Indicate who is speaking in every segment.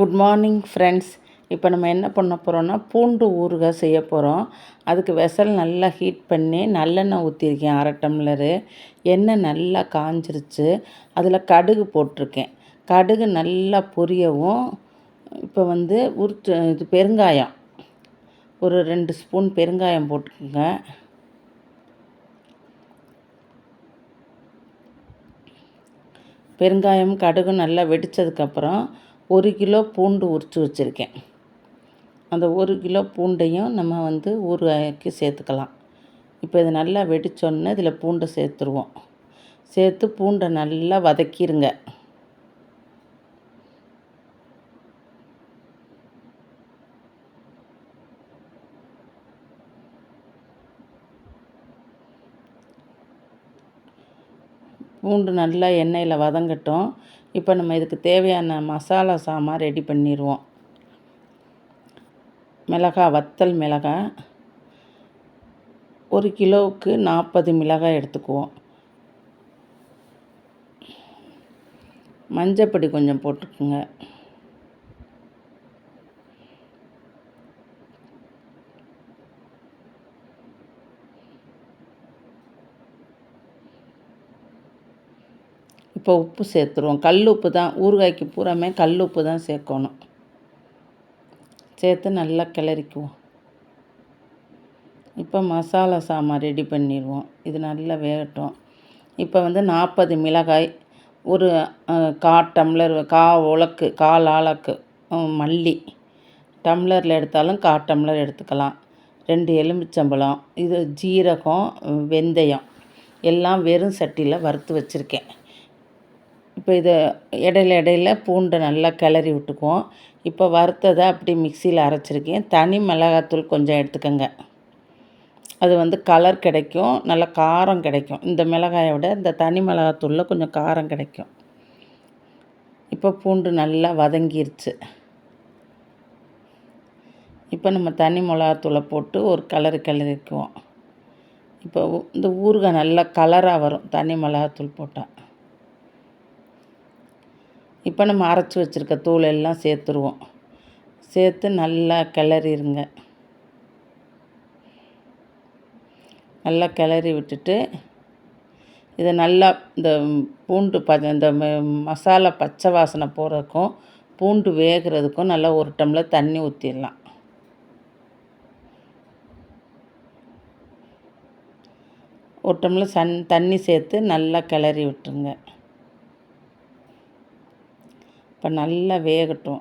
Speaker 1: Good morning friends இப்போ நம்ம என்ன பண்ண போகிறோன்னா பூண்டு ஊறுகாய் செய்ய போகிறோம் அதுக்கு வெசல் நல்லா ஹீட் பண்ணி நல்லெண்ணெய் ஊற்றிருக்கேன் அரை டம்ளரு. எண்ணெய் நல்லா காஞ்சிருச்சு. அதில் கடுகு போட்டிருக்கேன். கடுகு நல்லா பொரியவும். இப்போ வந்து உருத்து இது பெருங்காயம். ஒரு ரெண்டு ஸ்பூன் பெருங்காயம் போட்டுக்கோங்க. பெருங்காயம் கடுகு நல்லா வெடித்ததுக்கப்புறம் ஒரு கிலோ பூண்டு உரித்து வச்சுருக்கேன். அந்த ஒரு கிலோ பூண்டையும் நம்ம வந்து ஊறுகாய்க்கு சேர்த்துக்கலாம். இப்போ இது நல்லா வெடித்தோடனே இதில் பூண்டை சேர்த்துருவோம். சேர்த்து பூண்டை நல்லா வதக்கிடுங்க பூண்டு நல்லா எண்ணெயில் வதங்கட்டும். இப்போ நம்ம இதுக்கு தேவையான மசாலா சாமான் ரெடி பண்ணிடுவோம் மிளகாய் வத்தல் மிளகாய். ஒரு கிலோவுக்கு நாற்பது மிளகாய் எடுத்துக்குவோம். மஞ்சப்பொடி கொஞ்சம் போட்டுக்குங்க. இப்போ உப்பு சேர்த்துருவோம். கல் உப்பு தான். ஊறுகாய்க்கு பூராமே கல் உப்பு தான் சேர்க்கணும். சேர்த்து நல்லா கிளறிக்குவோம். இப்போ மசாலா சாமான் ரெடி பண்ணிடுவோம். இது நல்லா வேகட்டும். இப்போ வந்து நாற்பது மிளகாய் ஒரு கா டம்ளர் கா உலக்கு கால் ஆளக்கு மல்லி. டம்ளரில் எடுத்தாலும் கா டம்ளர் எடுத்துக்கலாம். ரெண்டு எலுமிச்சம்பழம் இது ஜீரகம் வெந்தயம். எல்லாம் வெறும் சட்டியில் வறுத்து வச்சுருக்கேன். இப்போ இதை இடையில இடையில பூண்டை நல்லா கிளறி விட்டுக்குவோம். இப்போ வறுத்ததை அப்படி மிக்சியில் அரைச்சிருக்கேன். தனி மிளகாத்தூள் கொஞ்சம் எடுத்துக்கோங்க. அது வந்து கலர் கிடைக்கும். நல்ல காரம் கிடைக்கும். இந்த மிளகாயை விட இந்த தனி மிளகாத்தூளில் கொஞ்சம் காரம் கிடைக்கும். இப்போ பூண்டு நல்லா வதங்கிருச்சு. இப்போ நம்ம தனி மிளகாத்தூளை போட்டு ஒரு கலரு கிளறிக்குவோம். இப்போ இந்த ஊறுகாய் நல்லா கலராக வரும். தனி மிளகாத்தூள் போட்டால் இப்போ நம்ம அரைச்சி வச்சுருக்க தூள் எல்லாம் சேர்த்துருவோம். சேர்த்து நல்லா கிளறிடுங்க நல்லா கிளறி விட்டுட்டு இதை நல்லா இந்த பூண்டு ப இந்த மசாலா பச்சை வாசனை போகிறதுக்கும் பூண்டு வேகிறதுக்கும் நல்லா ஒரு டம்ளர் தண்ணி ஊற்றிடலாம் ஒரு டம்ளர் சன் தண்ணி சேர்த்து நல்லா கிளறி விட்டுருங்க. இப்போ நல்லா வேகட்டும்.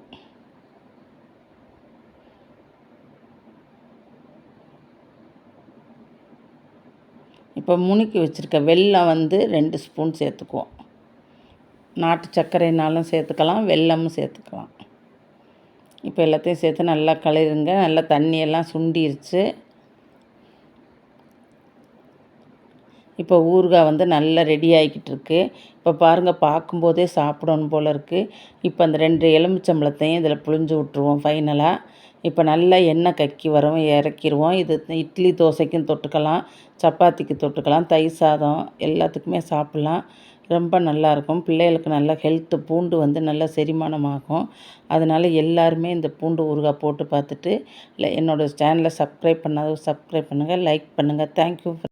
Speaker 1: இப்போ முணுக்கி வச்சுருக்க வெல்லம் வந்து ரெண்டு ஸ்பூன் சேர்த்துக்குவோம். நாட்டு சர்க்கரைனாலும் சேர்த்துக்கலாம் வெல்லமும் சேர்த்துக்கலாம். இப்போ எல்லாத்தையும் சேர்த்து நல்லா கலருங்க நல்லா தண்ணியெல்லாம் சுண்டிருச்சு. இப்போ ஊறுகாய் வந்து நல்லா ரெடி ஆகிக்கிட்டு இருக்கு இப்போ பாருங்கள் பார்க்கும்போதே சாப்பிடணும் போல் இருக்குது இப்போ அந்த ரெண்டு எலுமிச்சம்பழத்தையும் இதில் புழிஞ்சு விட்ருவோம் ஃபைனலாக இப்போ நல்லா எண்ணெய் கக்கி வரும் இறக்கிடுவோம் இது இட்லி தோசைக்கும் தொட்டுக்கலாம் சப்பாத்திக்கு தொட்டுக்கலாம் தயிர் சாதம் எல்லாத்துக்குமே சாப்பிட்லாம். ரொம்ப நல்லாயிருக்கும் பிள்ளைகளுக்கு நல்லா ஹெல்த்து பூண்டு வந்து நல்லா செரிமானமாகும். அதனால் எல்லாருமே இந்த பூண்டு ஊறுகாய் போட்டு பார்த்துட்டு இல்லை என்னோடய சேனலை சப்ஸ்கிரைப் பண்ணாத சப்ஸ்கிரைப் பண்ணுங்கள் லைக் பண்ணுங்கள் தேங்க்யூ